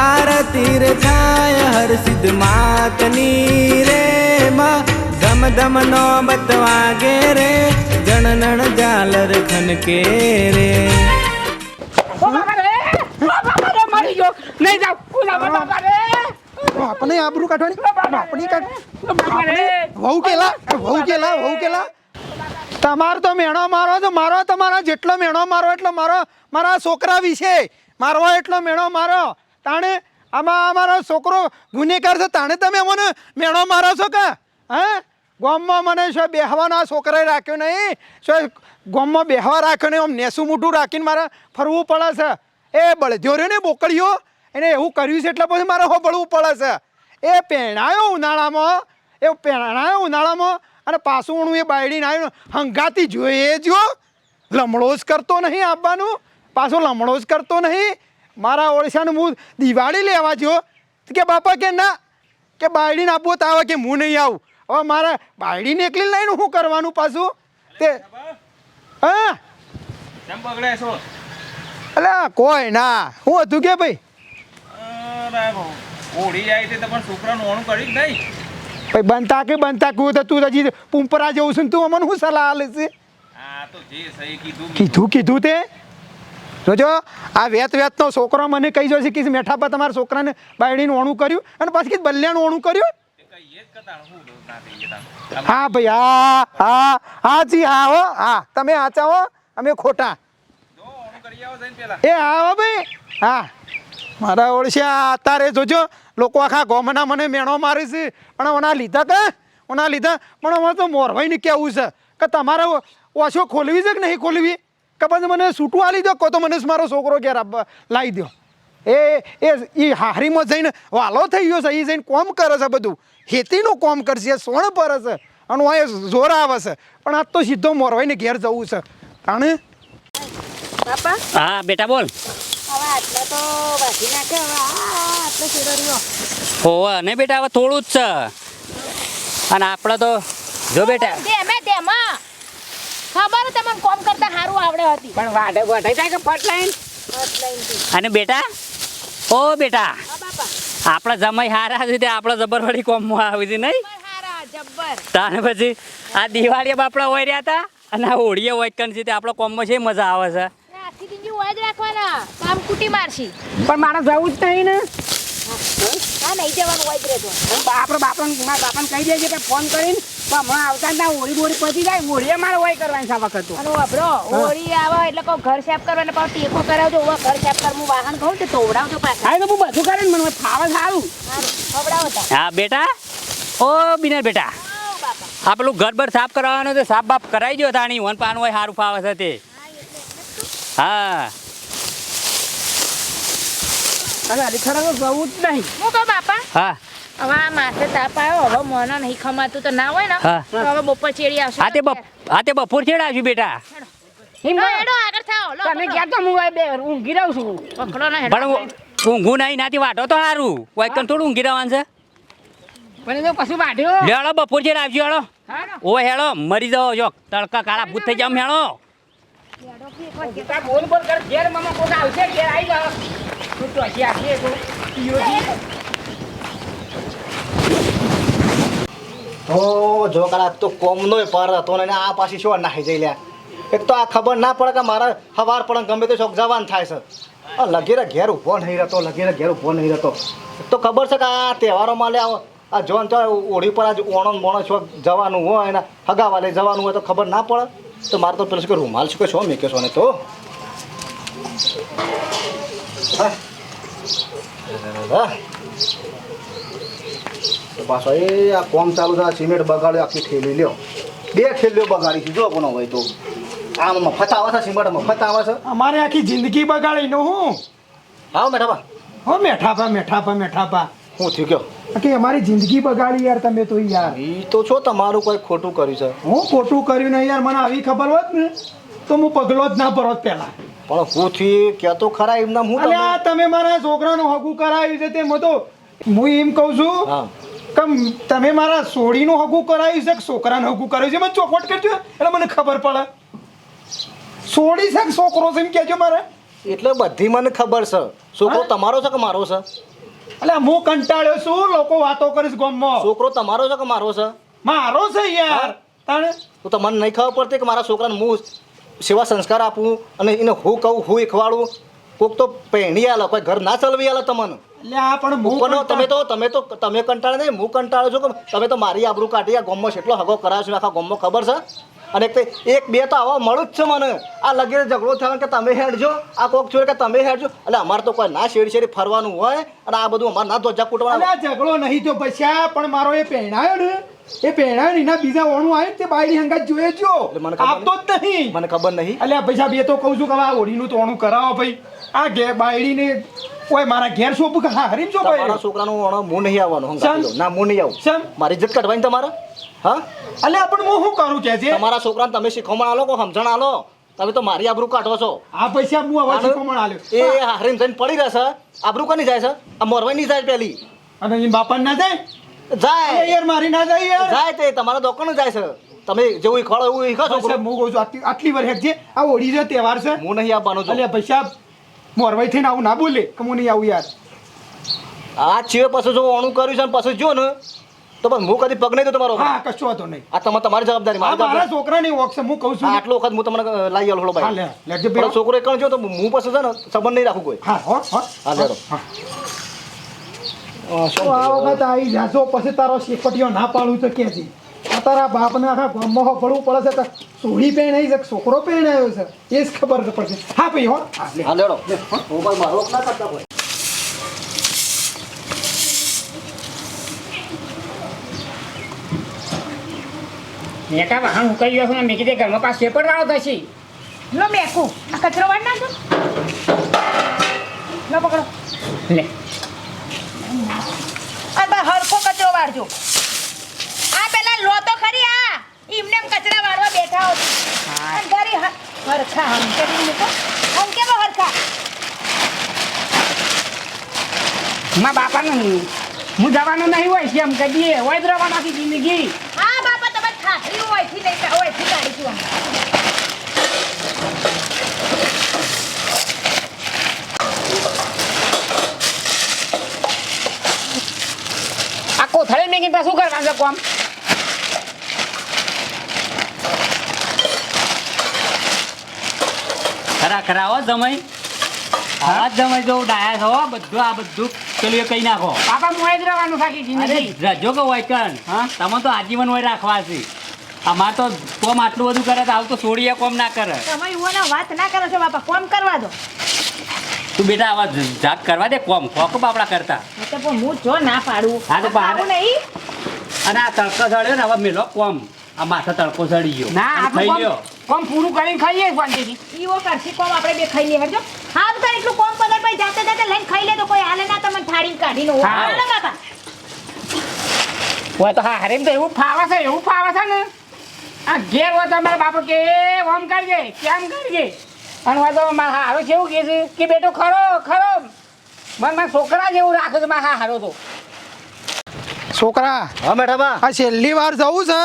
આરતી રે થાય હર સિદ્ધ માતની રે માં. ધમ ધમ નો બતવાગે રે જણનણ ઝાલર ખનકે રે. ઓ રે ઓ બાપા રે મરી ગયો. નહીં જાવ બાપા રે. આપણે આબરૂ કાઢવાની? આપણી કાઢ વહુ કેલા? વહુ કેલા વહુ કેલા? તમાર તો મેણો મારો તો મારો તમારા જેટલો મેણો મારો એટલો મારો મારા છોકરા વિશે મારવો એટલો મેણો મારો. તાણે આમાં અમારો છોકરો ગુનેગાર છે, તાણે તમે મને મેણો મારો છો કે? હે? ગામમાં મને શું બેહવાના છોકરાએ રાખ્યો નહીં? શું ગામમાં બેહવા રાખ્યો નહીં? આમ નેસું મોટું રાખીને મારે ફરવું પડે છે. એ બળધ્યો રહ્યો ને બોકડીઓ? એને એવું કર્યું છે એટલે પછી મારે હોબળવું પડે છે. એ પહેણાયો ઉનાળામાં, એ પહેણાયો ઉનાળામાં અને પાછું હું એ બાયડીને આવ્યું હંગાતી જોઈએ જો લમણો જ કરતો નહીં આપવાનું પાછો લમણો જ કરતો નહીં. મારા ઓળશાનું હું દિવાળી લેવા જો કે બાપા કે ના કે બાયડીને આપવો તો આવે કે હું નહીં આવું. હવે મારા બાયડીને એકલી લઈને શું કરવાનું પાછું? તે હા? અલ્યા કોઈ ના. હું હતું કે ભાઈ? હોળી આવી તે પણ છોકરાનું ઓણું કર્યું જ નહીં. ભાઈ બનતા કે બનતા કહું તો તું હજી પુંપરા જવું છું તું અમને શું સલાહ આલે છે? તો કીધું. કીધું કીધું તે? જોજો આ વેત વેતનો છોકરો મને કહી જશે કે મેઠા પર તમારા છોકરાને બાયડીનું ઓણું કર્યું અને પછી બલ્યાનું ઓણું કર્યું? જ હું, ભાઈ, હા હા હા, જી, હા, હો, હા, તમે આચા હો, અમે ખોટા. એ, હા, હો, ભાઈ, હા. મારા ઓળશ્યા અત્યારે જોજો, લોકો આખા ગોમના મને મેણો મારે છે, પણ ઓના લીધા કે? ઓના લીધા, પણ અમારે તો મોરભાઈને કહેવું છે? કે તમારે ઓછો ખોલવી છે કે નહીં ખોલવી? કે પછી મને છૂટું આલી દો કહો તો મને મારો છોકરો ઘેર લાવી દો. એ એ એ હારીમાં જઈને વાલો થઈ ગયો છે એ જઈને કોમ કરે છે બધું. ખેતીનું કોમ કરશે સોણ પર છે અને એ જોર આવે છે. પણ આજ તો સીધો મોરવાઈને ઘેર જવું છે. તાણે? હા બેટા બોલ. હવે આટલો તો વાઢી નાખે હવે આ આટલો શેરો રહ્યો. હોવે ને બેટા હવે થોડું જ છે. અને આપણે તો જો બેટા. ખબર છે તમને કોમ કરતા સારું આવડે હતી. પણ વાઢે વાઢે થાય કે ફટ લાઈન? અને બેટા? ઓ બેટા બાપા. આપણા જમાઈ હારા છે તે આપણા જબરવાળી કોમમાં આવી હતી નહીં? હારા જબ્બર. તાને પછી આ દિવાળીએ બાપડા હોય રહ્યા હતા અને આ હોળીએ હોય છે તે આપણા કોમમાં છે મજા આવે છે. આથી દીદી હોય જ રાખવાના. કામ કુટી મારશી. પણ મારે જવું જ નહીં ને. આપણે મારા બાપાને કહી દેજે કે ફોન કરીને હમણાં આવતા ના હોળી બોળી પતી જાય હોળીએ મારે હોય કરવાની છે આ વખત તો. અને વાપરો હોળી આવે એટલે કહું ઘર સાફ કરવા અને પાછું ટેકો કરાવજો હવે ઘર સાફ કર હું વાહન કહું તો તોવડાવજો પાછા. હા તો હું બધું કરે ને મને ફાવે સારું. ખવડાવો હા બેટા? ઓ બિનર બેટા. આવો બાપા આ પેલું ઘર બર સાફ કરવાનું તો સાફ બાફ કરાવી દો તાણી વન પાન હોય સારું ફાવે છે તે. હા. અરે તો જવું જ નહીં. હું કહું બાપા? હા. હવે આ માથે તાપ આવ્યો હવે મને નહીં ખમાતું તો ના હોય ને? તો હવે બપોર ચેડી આવશે આ તે બપ આ તે બપોર છેડાવ્યું બેટા. હિમ લો, એડો આગળ થાઓ. લો તમે પકડો. તો હું બે ઊંઘી રહું છું? પકડો ને હેડો. પણ ઊંઘું નહીં નાથી વાટો તો સારું વાયકન થોડું ઊંઘી રહેવાનું છે. પણ તો કશું વાઢ્યો. લેડો બપોર છેડાવજો હેડો હા ઓ હેડો મરી જવો જો તડકા કાળા ભૂત થઈ જાવ હેડો. બોલ બોલ કર ઘેર મામા કોક આવશે ઘેર આવી જાવ તું તો હજી આખી તો ઓ, જો કરા તો કોમનોય પર હતો ને આ પાછી શું નાહી જઈ લ્યા એક તો આ ખબર ના પડે કે મારા હવાર પણ ગમે તે શોખ જવાન થાય છે. લગીરે ઘેર ઊભો નહીં રહેતો, લગીરે ઘેર ઊભો નહીં રહેતો. તો ખબર છે કે આ તહેવારોમાં લે આ જોન તો ઓળી પર આજ ઓણો મોણો છો જવાનું હોય એના હગાવા લઈ જવાનું હોય તો ખબર ના પડે. તો મારે તો પેલું કે, રૂમાલ શું કે છો મેં છો ને તો? હા. તો પાછો એ આ કોમ ચાલુ થાય સિમેન્ટ બગાડ્યો આખી ઠેલી લ્યો. બે ઠેલીઓ બગાડી છે જો કોનો હોય તો. આમ મફત આવે છે સિમેન્ટ મફત આવે છે અમારે આખી જિંદગી બગાડી નો હું આવો મેઠાપા. હો મેઠાપા મેઠાપા મેઠાપા. હું થયું કયો? કે અમારી જિંદગી બગાડી યાર તમે તો યાર. એ તો છો તમારું કોઈ ખોટું કર્યું છે. હું ખોટું કર્યું નહીં યાર મને આવી ખબર હોત ને તો હું પગલો જ ના ભરોત પહેલા. પણ હું થયું કે તો ખરા એમના હું તમે મારા છોકરાનું હગું કરાવ્યું છે તે તો હું એમ કહું છું હા કે તમે મારા સોડીનું હગું કરાવ્યું છે કે છોકરાને હગું કરાવ્યું છે? મને ચોખવટ કરજો એટલે મને ખબર પડે. સોડી છે કે છોકરો છે એમ કહેજો મારે. એટલે બધી મને ખબર છે. છોકરો તમારો છે કે મારો છે? એટલે હું કંટાળ્યો છું લોકો વાતો કરીશ ગામમાં. છોકરો તમારો છે કે મારો છે? મારો છે યાર. તાણે? તો તમને નહીં ખબર પડતી કે મારા છોકરાને હું સેવા સંસ્કાર આપું અને એને હું કહું હું શીખવાડું કોક તો પહેણી આલે કોઈ ઘર ના ચલવી આલે તમને. એટલે આ પણ હું તમે તો તમે તો તમે કંટાળે નહીં હું કંટાળો છું કે તમે તો મારી આબરૂ કાઢી આ ગામમાં એટલો હગો કરાવ્યો છું આખા ગામમાં ખબર છે? અને એક એક બે તો આવા મળું જ છે મને. આ લગે ઝઘડો થયો કે તમે હેડજો. આ કોક છો કે તમે હેડજો. એટલે અમારે તો કોઈ ના શેરી શેરી ફરવાનું હોય અને આ બધું અમારે ના ધોજા કૂટવાનું ઝઘડો નહીં તો પૈસા પણ મારો એ પહેણાયો ને. એ પહેણાયો એના બીજા ઓણું આવ્યું તે બાયડી હંગાત જોયે જો આપતો જ નહીં. મને ખબર નહીં. અલ્યા પૈસા બે તો કહું છું કે આ હોળીનું તોણું કરાવો ભાઈ. આ ઘે બાયડીને કોઈ મારા ઘેર સોપ કે હા હરીમ છો તમારા ભાઈ છોકરાનું વણો હું નહીં આવવાનું? દો. ના હું નહીં આવું. શેમ? મારી ઇજ્જત કાઢવાની તમારે? હા? અલ્યા પણ હું શું કરું કે છે તમારા છોકરાને તમે શીખવણ આલો કો સમજણ આલો? તમે તો મારી આબરૂ કાઢો છો. આ પૈસા હું હવે શીખવણ આલ્યો? એ હરીમ થઈને પડી રહેશે. આબરૂ કોની જાય છે? આ મોરવાઈ ની જાય પેલી. અને એ બાપા ના જાય? જાય. યાર મારી ના જાય યાર. જાય તે તમારા દોકાન જાય છે. તમે જેવું ઈખવાડો એવું પૈસા હું કહું છું. આટલી આટલી વાર હેક છે આ ઓડી છે તહેવાર છે. હું નહીં આપવાનો છું. અલ્યા પૈસા મોરવાઈ થઈને આવું ના બોલે કે હું નહીં આવું યાર. આ છે પછી જો ઓણું કર્યું છે ને પછી જો ને તો બસ હું કદી પગ નહીં તો તમારો હા કશો વાંધો નહીં. આ તમારે તમારી જવાબદારી મારા છોકરા છોકરાની વોક હું કહું છું આટલો વખત હું તમને લાવી થોડો ભાઈ. લેજે પેલો છોકરો એકણ જો તો હું પછી છે ને સંબંધ નહીં રાખું કોઈ. હા હો હા. હા લેડો. હા. તો આ વખત આવી જાશો પછી તારો શેપટીઓ ના પાડું તો કે છે તારા બાપને આખા ગામમાં પડવું પડે છે કે સોડી પહેણાઈ છે કે છોકરો પહેણાયો છે. એ જ ખબર પડશે. હા ભાઈ હો. હા, લેડો. હું. મારો ના કરતા કોઈ મેં કાં વાહન ઉકાઈ ગયો છું મેં કીધે ઘરમાં પાસે વાળો થશે. લો મેકું. આ કચરો વાળ નાખો લો પકડો. લે. આ હરખો કચરો વાળજો. તો એમને એમ કચરા વાળવા બેઠા હો. અને ઘરી હરખા હમ કરી મૂકો. હમ કેવો હરખા? મારા બાપાનું હું જવાનું નહીં હોય છે એમ દીએ હોય જ રહેવાનું આખી જિંદગી. હા બાપા તમે ખાતરી હોયથી લઈ હોયથી કાઢીશું અમે આ કોથળે મેં કીધું શું કરવાનું છે કોમ હો જમાઈ. હા જમાઈ જો ડાયા છો બધું આ બધું પેલું એ કઈ નાખો. બાપા મોય જ રહેવાનું બાકી જિંદગી. રજો કે હોય કણ હા? તમે તો આજીવન હોય રાખવા છે. અમાર તો કોમ આટલું બધું કરે તો આવું તો છોડીએ કોમ ના કરે. તમે યુવાનો વાત ના કરો છો બાપા કોમ કરવા દો. તું બેટા આવા જાગ કરવા દે કોમ. કોક બાપડા કરતા. પણ હું જો ના પાડું. હા તો પાડું. નહીં. અને આ તડકો સળ્યો ને હવે મેલો કોમ. આ માથા તડકો સળી ગયો. ના થઈ ખાઈ કોમ પૂરું કરીને ખાઈએ શાંતિથી ઈવો કરશી કોમ આપણે બે ખાઈ લઈએ હરજો હા તો એટલું કોમ પગાર ભાઈ જાતે જાતે લઈને ખાઈ લે તો કોઈ હાલે ના તમને થાળી કાઢી નો હાલે બાપા. હોય તો હા હરે તો એવું ફાવે છે એવું ફાવે છે ને. આ ઘેર હોય તો મારા બાપુ કે ઓમ કરજે કેમ કરજે? અને હોય તો મારા હારો કેવું કહે છે કે બેટો ખરો ખરો. મને મારા છોકરા જેવું રાખો છે મારા હારો તો. છોકરા હા મેઠાબા આ છેલ્લી વાર જવું છે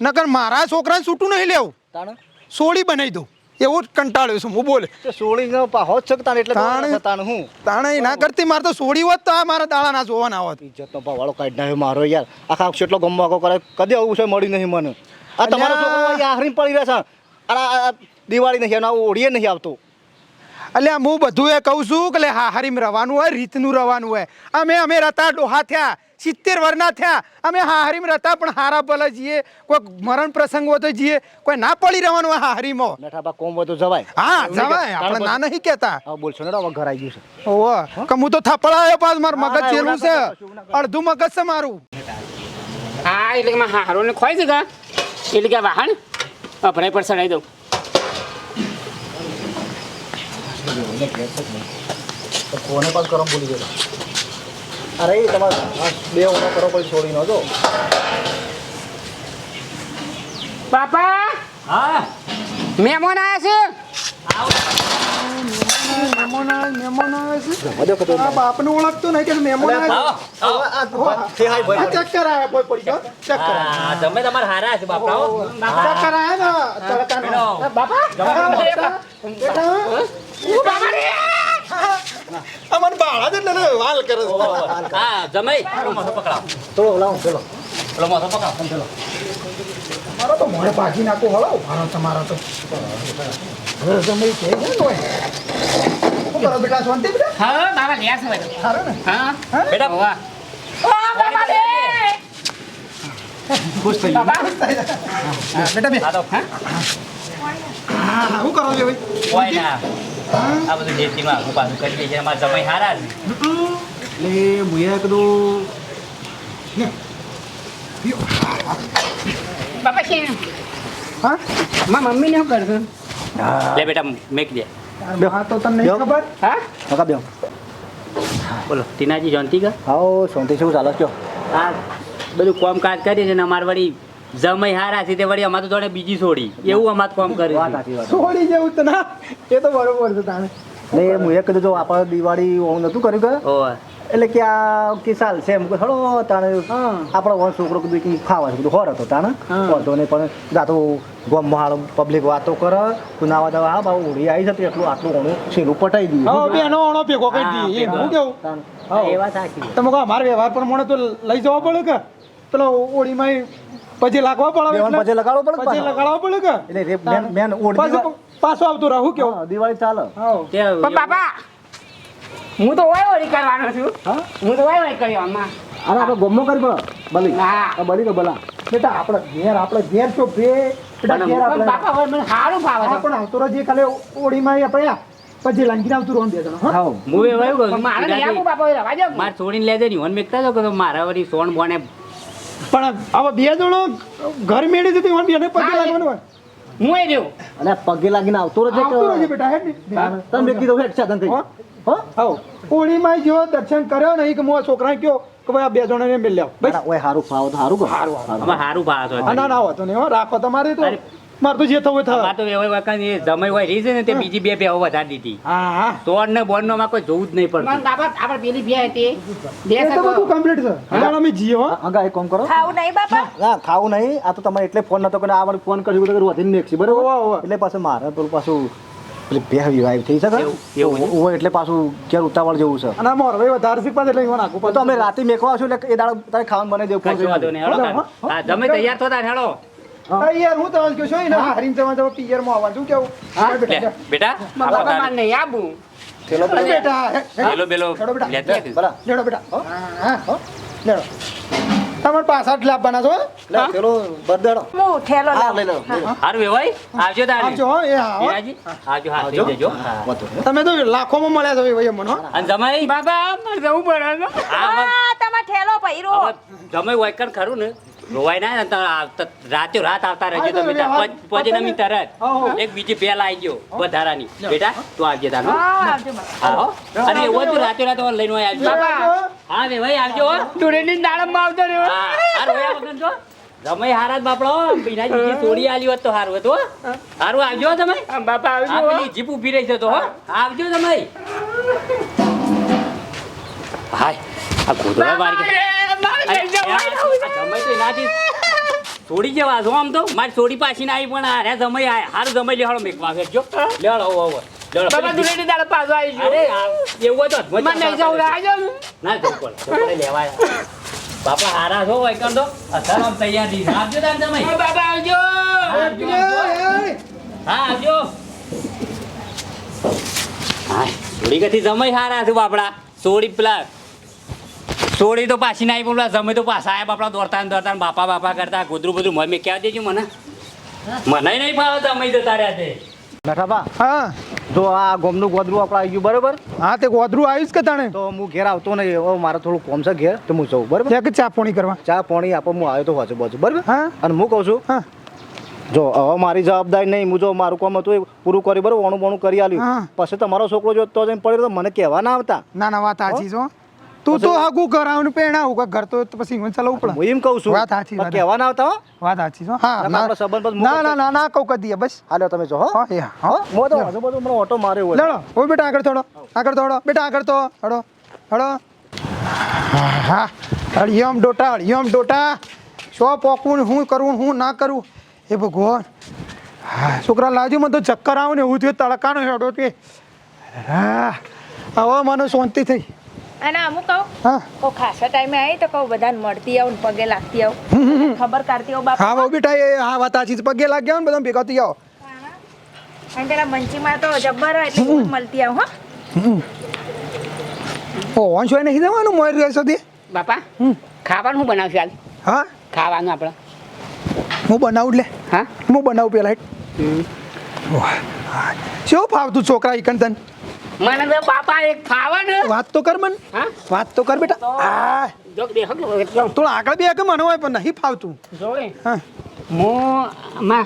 નકર મારા છોકરાને છૂટું નહીં લેવું. તાણ? સોળી બનાવી દઉં. એવું જ કંટાળ્યો છું હું બોલે. સોળી છે કે તાણ એટલે તાણ. હું? તાણે ના કરતી મારે તો સોળી હોત તો આ મારા દાડા ના જોવાના હોત. ઇજ્જતનો ભાવાળો કાઢ નાખ્યો મારો યાર. આખા કેટલો ગમો આગો કરે. કદી આવું છે મળી નહીં મને. આ તમારો. છોકરો આહરી પડી રહ્યા છે આ- દિવાળી નહીં અને ઓળીએ નહીં આવતો. અલ્યા હું બધું એ કહું છું કે લે હા હારીમ રવાનું હોય રીતનું રવાનું હોય. અમે અમે રતા ડોહા થયા સિત્તેર વરના થયા. અમે હા હારીમ રતા પણ હારા ભલે જઈએ કોઈ મરણ પ્રસંગ હોય તો જઈએ કોઈ ના પડી રહેવાનું હોય હા હારીમાં. કોમ હોય તો જવાય. હા જવાય. આપણે ના નહીં કહેતા. બોલશો ને હવે ઘર આવી ગયું છે. ઓહો કે હું તો થપડાયો પાસ મારું મગજ ના, ચેલું છે. ના. અડધું મગજ છે મારું. હા એટલે કે મારા હારોને ખોઈ દીધા એટલે કે વાહન? અભરાઈ પર ચડાવી દઉં. તો કોને પણ કરમ ભૂલી ગયો અરે તમારે બે ઓનો કરો કોઈ છોડી નો દો બાપા હા મહેમાન આવ્યા આવે મહેમાન છે આ બાપને ઓળખતો નહીં કે મહેમાન આવે ચક્કર આયા કોઈ પડી ગયો ચક્કર તમે છે છે બાપા અમને બાળા જ એટલે વાલ કરે હા જમાઈ. પેલો પકડાવ. થોડો લાવો પેલો પેલો પકડાવો. મારો તો મોડે ભાગી નાખો હળો. મારો તમારો તો છે ને ઓય. બેટા શાંતિ બેટા? હા બાબા લે છે બધું. ને. હા બેટા ઓ બાબા રે ખુશ થઈ હા, બેટા બે. આ હા હા, શું કરો છો ભાઈ? કોઈ ના. આ બધું જેતીમાં આખું પાછું કરી દે છે અમારા જમાઈ હારા છે. એટલે કીધું છે હા? મારા મમ્મીને શું કરશું લે બેટા મેક દે. હા તો તમને ખબર? હા? કાકા બેહો બોલો ટીનાજી જોનતી કા? હા શાંતિ શું ચાલો છો. આ બધું કોમ કાજ કરીએ છે ને અમારે વળી જમાઈ હારા છે તે વળી અમારે તો જોડે બીજી છોડી. એવું અમારે કામ વાત કર્યું છોડી જેવું તો ના એ તો બરોબર છે તાણે. ને મુએ કીધું જો આપણે દિવાળી હું નતું કર્યું કે? એટલે કે આ કે ચાલ છે એમ કે હળો તાણે આપણો ઓન છોકરો કીધું કે ખાવા છે. કીધું હોર હતો તાણે. વાંધો નહીં પણ જાતો ગોમ હાલ પબ્લિક વાતો કરે તું નાવા દવા હા બાબુ ઉડી આવી જતી એટલું આટલું ઘણું છેલું પટાઈ દીધું હા બેનો ઓણો ભેગો કરી હા, દી એમ ભેગો. હું કેવું? એ વાત સાચી. તમે કહો અમારે વ્યવહાર પ્રમાણે તો લઈ જવો પડે કે? પેલો ઓળીમાં પછી લાગવા પડે પછી લગાડવો પડે પછી. લગાડવો પડે કે? એટલે રે મેન મેન ઓળી પાછું પાછો આવતું રહું કેવું? દિવાળી ચાલે. હા. તે પણ બાબા હું તો ઓય ઓળી કરવાનો છું. હું? તો ઓય ઓય કર્યો આમાં. અરે આપણે ગમો કરી પણ. બલી. હા. બલી તો બલા. બેટા આપણે ઘેર આપણે ઘેર છો બે. બેટા ઘેર આપણે બાપા હવે મને સારું ભાવે છે. પણ આવતો રહેજે ઓળી ઓળીમાં આપણે પછી લંગી આવતું રોન બે જણા. હા? હા. એવું પણ મારે બાપા રવા દો મારે છોડીને લેજે ની. વન મેકતા જો કે મારા વરી સોન બોને પણ હવે બે જણો ઘર મેળી જતી હોય બેને પગે લાગવાનું હોય હું એ રહ્યો અને પગે લાગીને આવતો રહેજે આવતો આવતું રહેજે બેટા હેડ ને. તાણે. તને મેં કીધું હેડ સાધન થઈ હો? હો આવો ઓળીમાં જો દર્શન કર્યો નહીં કે મોં છોકરાને કયો કે ભાઈ આ બે જણાને મેળ લ્યાવો બસ ઓય હારું ફાવો તો હારું કર હારું, હારું. અમારે સારું ભાવ આ ના ના હોતો નહીં હો રાખો તમારે તો. મારે તો જે થવું થાય. મારે તો એવા વખત એ જમાઈ હોય રહી છે ને તે બીજી બે બે વધારી દીધી. હા હા. ને બોન નો અમારે કોઈ જોવું જ નહીં પડતું. બાપા આપણે પેલી બે હતી. બે એ તો બધું કમ્પ્લીટ છે. હવે અમે જીએ હો. એક કામ કરો. ખાવું નહીં બાપા? ના ખાવું નહીં. આ તો તમારે એટલે ફોન નતો કર્યો. આ મને ફોન કર્યો. તો વધીને મેકસી બરાબર. એટલે પાછું મારે પેલું પાછું પેલી બે વિવાહ થઈ શકે એવું- એવું છે? ઓય એટલે પાછું ક્યારે ઉતાવળ જેવું છે. અને મોર ભાઈ વધારે તો અમે રાતે મેકવા છું એટલે એ દાડો તારે ખાવાનું બને દેવું તૈયાર થતા હેડો યાર હું તો કહું છું? ને હરીને જવા જવા પિયરમાં આવવાનું. શું કેવું હા બેટા બેટા. બાપા મારે નહીં આપવું પેલો બેટા. હે, હે. પેલો પેલો બેટા. લેતી હતી. બરા લેડો બેટા. હા. હા લેડો. તમારે પાછા જ લાવવાના છો લે પેલો બરદાડો. હું ઠેલો હા લઈ લો હારું વેવાઈ? આવજો તાણે આવજો હો એ હા આવજો હા થઈ જજો. હા, વાંધો નહીં. તમે તો લાખોમાં મળ્યા છો એ મને અને જમાઈ? બાબા મારે જવું પડે તમારે જમાઈ વાયકણ ખરું ને? રોવાય ના ને તો રાતે રાત આવતા રહેજો તો તમે. પછી નમી તરત. એક બીજી પેલ આવી ગયો વધારાની બેટા તું આવજે તાનો હા. અને એવો તું રાતે રાત લઈને આવજો. હા બે ભાઈ આવજો હો. તુરેની દાડમમાં આવતો રહ્યો હા. રોયા વગર જો જમાઈ હારા બાપડો બીના બીજી તોડી આલી હોત તો હારું હતું હારું આવજો તમે. બાપા આવજો પેલી જીપ ઊભી રહી છે તો હો. આવજો તમે. હાય. આ ગોધરા વાળી નહીં જવું. છોડી છો આમ તો મારી છોડી પાછી ના આવી પણ અરે જમાઈ હાર હારું જમાઈ લેવાડો મેકવા ફેરજો લેવાડો આવો આવો. બાપા આવજો બાપા હારા છો હોય કર દો અત્યારે આમ તૈયાર આપજો તાર ઓ બાબા આવજો. આવજો, આવજો. હા આવજો. હા થોડી કથી જમાઈ હારા છે બાપડા? થોડી પેલા સોડી તો પાછી નાઈ આવી પણ પેલા તો પાછા આયા બાપડા દોડતા ને દોડતા બાપા બાપા કરતા ગોદરું બધું મમ્મી ક્યાં દેજો મને? મને નહીં ફાવે જમાઈ જતા રહ્યા તે. નઠાબા હા. જો આ ગોમનું ગોદરું આપણે આવી ગયું બરોબર? હા તે ગોદરું આવ્યું કે તાણે? તો હું ઘેર આવતો નહીં હવે મારે થોડું કોમ છે ઘેર તો હું જઉં બરાબર? ત્યાં કે ચા પોણી કરવા? ચા પાણી આપો હું આવ્યો તો વાંચો બાજુ બરાબર? હા. અને હું કહું છું હા. જો હવે મારી જવાબદારી નહીં હું જો મારું કામ હતું એ પૂરું કરી બરાબર ઓણું બોણું કરી. આલ્યું. પછી તમારો છોકરો જો તો જઈને પડ્યો તો મને કહેવા ના આવતા. ના ના વાત સાચી છો તું તો આગું કરાવનું પેણાવું કે ઘર તો પછી હું ચલાવું પડે હું એમ કહું છું વાત સાચી, પણ વાત કહેવા ના આવતા વાત સાચી હા. ના, ના આપણો સંબંધ ના ના ના ના કહું કરી દઈએ બસ. હાલો તમે જો હો. હા હા. હું તો હજુ બધું મને ઓટો માર્યો હોય. લડો. ઓ બેટા આગળ થોડો. આગળ થોડો. બેટા આગળ તો. હડો. હડો. હા હા હળિયમ ડોટા હળિયમ ડોટા. શો પોકવું હું કરવું હું ના કરવું એ ભગવાન. હા છોકરા લાવજો મને તો ચક્કર આવું ને એવું થયું તડકાનો હેડો કે. હા હવે મને શાંતિ થઈ. અને અમુક કહું કો ખાસા ટાઈમે આવી તો કહું બધાને મળતી આવું ને પગે લાગતી આવું. ખબર કાઢતી આવું બાપા. હા બેટા એ હા વાત આછી પગે લાગ્યા ને બધા ભેગા થઈ આવો અને પેલા મંચીમાં તો જબ્બર હોય એટલે મળતી આવું હા. ઓ વંશ હોય નહીં દેવાનું મોર રહ્યો સુધી બાપા ખાવાનું હું બનાવશું હાલ? હા? ખાવાનું આપણે. હું બનાવું લે. હા? હું બનાવું પેલા શું ફાવતું છોકરા ઈકણ તન? મને તો બાપા એક ફાવે ને વાત તો કર મન. હા? વાત તો કર બેટા. આગળ બે કે મને હોય પણ નહીં ફાવતું. હા. માં માં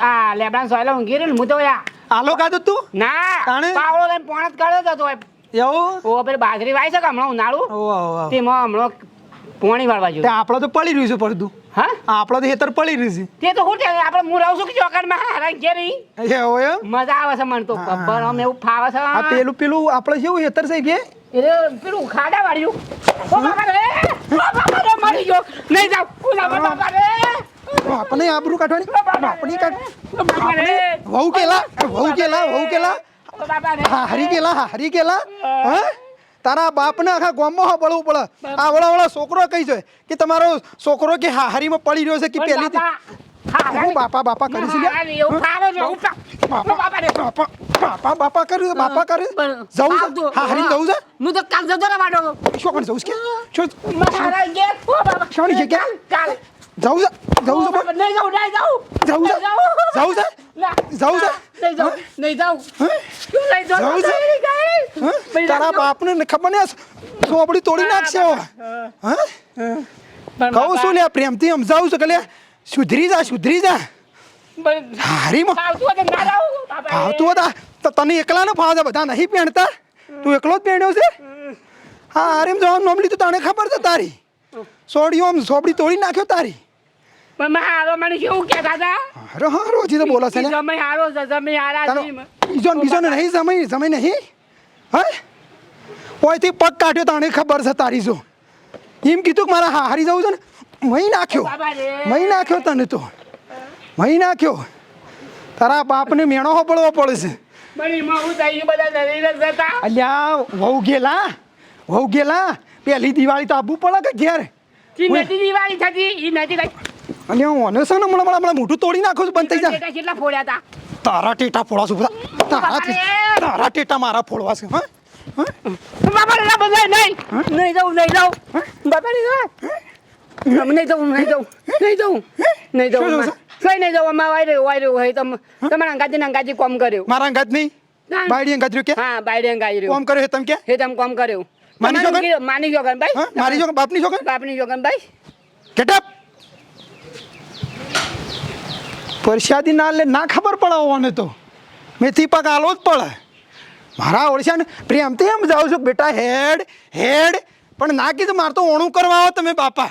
આ લેબડા સોયલા રહ્યો હું તો યા આલો કાધું તું ના? પાવડો લઈને પોણત કાઢ્યો તો તોય. એવું? ઓ પેલી બાજરી વાય છે કે હમણાં ઉનાળું? તેમાં હમણાં પોણી વાળવા તે જોઈએ આપણે તો પડી રહ્યું છે પડતું હા? આપણો તો હેતર પડી રહ્યું છે. તે તો હું આપણે હું રહું છું કે ચોકડમાં? હારા ઘેરી એવું એમ મજા આવે છે મને તો. પણ અમે એવું ફાવે છે. આ પેલું પેલું આપણે કેવું હેતર છે કે? એટલે પેલું ખાડા વાળ્યું ઓ બાપા રે! ઓ બાપા રે મરી ગયો. નહીં જાવ. કુલા બાપા રે. આપણે આબરૂ કાઢવાની? આપણી કાઢ ઓ વહુ કેલા? વહુ કેલા? વહુ કેલા? હરી કેલા? હા હરી કેલા? હા? તારા બાપને આખા ગામમાં પડવું પડે. આ વળા વળા છોકરો કહી છે? કે તમારો છોકરો કે હરીમાં પડી રહ્યો છે કે પેલી બાપા, હું બાપા બાપા કરી છે છે, બાપા બાપા કર્યું બાપા કર્યું જવું છે? હા હરી જવું છે? હું. તો કાલ જતો રહેવાનો. શું પણ જવું છે કે? શું મારા બાપા. શાની કાલ જવું છે? જવું છે નહીં નહીં જાઉં જવું છે? જવું છે? જવું છે? ના, નહીં જાઉં નહીં જાઉં? શું નહીં જાઉં? છે? જાઉં. નહીં તારા. બાપને ને ખબર ને સોપડી તોડી નાખશે. હે કહું છું લે પ્રેમથી સમજાવું છું કે લે સુધરી જા સુધરી જા હારીમાં ના. ફાવતું હતા તો તને એકલાને ફાવે બધા નહીં પહેણતા તું એકલો જ પહેણ્યો છે હા હારીમ જવાનું નોમલી તો તને ખબર છે તારી સોડીઓ આમ સોપડી તોડી નાખ્યો તારી મારા હારો મને કેવું કહેતા દાદા? અરે હા રોજી તો બોલો છે ને. જમાઈ હારો છે, હારા છે. બીજો બીજો નહીં સમય સમય નહીં? હે? ઓયથી પગ કાઢ્યો તને ખબર છે તારી જો. એમ કીધું કે મારા હારી જવું છે ને મહી નાખ્યો. મહી નાખ્યો તને તો. મહી નાખ્યો. તારા બાપને મેણો પડવો પડશે. અલ્યા વહુ ગેલા વહુ ગેલા પેલી દિવાળી તો આવવું પડે કે ઘેર? નથી દિવાળી થતી, નથી થઈ. અને ઓને છે ને હમણાં હમણાં મોઢું તોડી નાખો બંધ થઈ જાય કેટલા ફોડ્યા હતા? તારા ટેટા ફોડવા છું બધા. તારા તારા ટેટા મારા ફોડવા છે હા? બાપા ના, બધા નહીં. નહીં જાઉં, નહીં જાઉં. બાપા. નહીં જાઉં, નહીં જાઉં, નહીં જાઉં. નહીં જાઉં, શું અમાર. કઈ નહીં જાઉં, અમાર વાઈ રહ્યું હોય તમ- તમારા અંગાજી અંગાજી કોમ કર્યું. મારા અંગાત નહીં? બાયડી અંગાત રહ્યું કે? હા બાયડે અંગાજી રહ્યું કોમ કરે છે તમે કે? હે તમ કોમ કર્યું. માની તમારું માની જોગન ભાઈ? મારી જો બાપની જોગન ભાઈ? ગેટ અપ પરસાદી ના લે ના ખબર પડે ઓને તો. મેથી પાક આલો જ પડે. મારા ઓળશાને પ્રેમથી એમ જાઉં છું બેટા હેડ હેડ, પણ ના કીધું મારે તો ઓણું કરવા આવો તમે બાપા.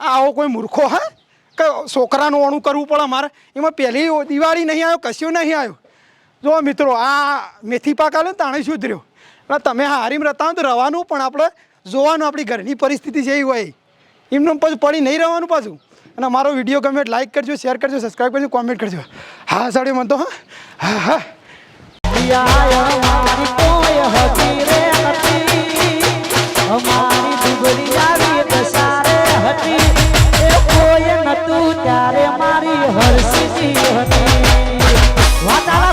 આવો કોઈ મૂર્ખો, હા? કે છોકરાનું ઓણું કરવું પડે મારે. એમાં પહેલી દિવાળી નહીં આવ્યો, કશું નહીં આવ્યો. જો મિત્રો, આ મેથી પાક આલે તાણે સુધર્યો. એટલે તમે હારીમ રહેતા તો રહેવાનું પણ આપણે જોવાનું, આપણી ઘરની પરિસ્થિતિ જેવી હોય. એમનું પછી પડી નહીં રહેવાનું પાછું. અને મારો વીડિયો ગમે લાઈક કરજો શેર કરજો સબસ્ક્રાઈબ કરજો કોમેન્ટ કરજો. હા સાડી મન તો હા હા. અમારી હતી એ નતું ત્યારે મારી હરસીજી હતી. વાતા